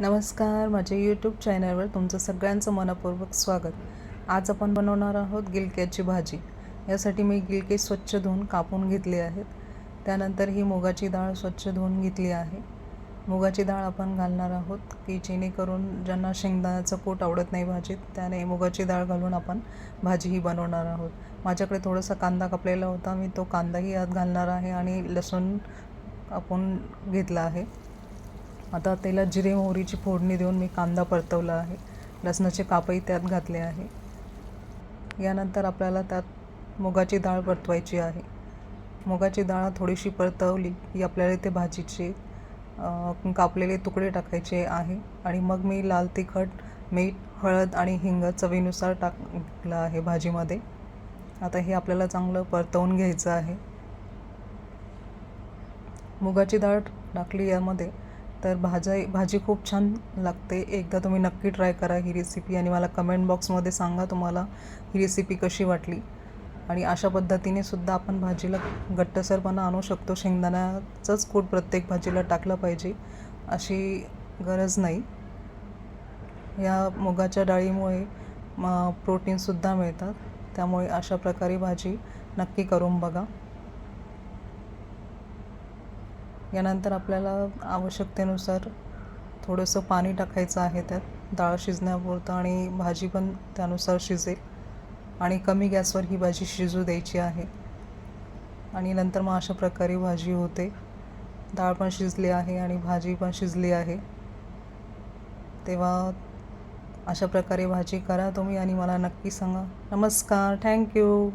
नमस्कार माझ्या यूट्यूब चॅनलवर तुमचं सगळ्यांचं मनपूर्वक स्वागत. आज आपण बनवणार आहोत गिलक्याची भाजी. यासाठी मी गिलके स्वच्छ धुवून कापून घेतले आहेत. त्यानंतर ही मुगाची डाळ स्वच्छ धुवून घेतली आहे. मुगाची डाळ आपण घालणार आहोत की जेणेकरून ज्यांना शेंगदाण्याचं कूट आवडत नाही भाजीत त्याने मुगाची डाळ घालून आपण भाजी ही बनवणार आहोत. माझ्याकडे थोडासा कांदा कापलेला होता मी तो कांदाही आत घालणार आहे आणि लसूण आपण घेतला आहे. आता त्याला जिरे मोहरीची फोडणी देऊन मी कांदा परतवला आहे. लसणाचे कापही त्यात घातले आहे. यानंतर आपल्याला त्यात मुगाची डाळ परतवायची आहे. मुगाची डाळ थोडीशी परतवली की आपल्याला ते भाजीचे कापलेले तुकडे टाकायचे आहे. आणि मग मी लाल तिखट मीठ हळद आणि हिंग चवीनुसार टाकलं आहे भाजीमध्ये. आता हे आपल्याला चांगलं परतवून घ्यायचं आहे. मुगाची डाळ टाकली यामध्ये तर भाज्या भाजी खूप छान लागते. एकदा तुम्ही नक्की ट्राय करा ही रेसिपी आणि मला कमेंट बॉक्समध्ये सांगा तुम्हाला ही रेसिपी कशी वाटली. आणि अशा पद्धतीने सुद्धा आपण भाजीला घट्टसरपणा आणू शकतो. शेंगदाण्याचंच कूट प्रत्येक भाजीला टाकलं पाहिजे अशी गरज नाही. या मुगाच्या डाळीमुळे प्रोटीनसुद्धा मिळतात. त्यामुळे अशा प्रकारे भाजी नक्की करून बघा. यानंतर आपल्याला आवश्यकतेनुसार थोडंसं पाणी टाकायचं आहे त्यात. डाळ शिजण्यापुरतं आणि भाजी पण त्यानुसार शिजेल. आणि कमी गॅसवर ही भाजी शिजू द्यायची आहे. आणि नंतर मग अशा प्रकारे भाजी होते. डाळ पण शिजली आहे आणि भाजी पण शिजली आहे. तेव्हा अशा प्रकारे भाजी करा तुम्ही आणि मला नक्की सांगा. नमस्कार. थँक्यू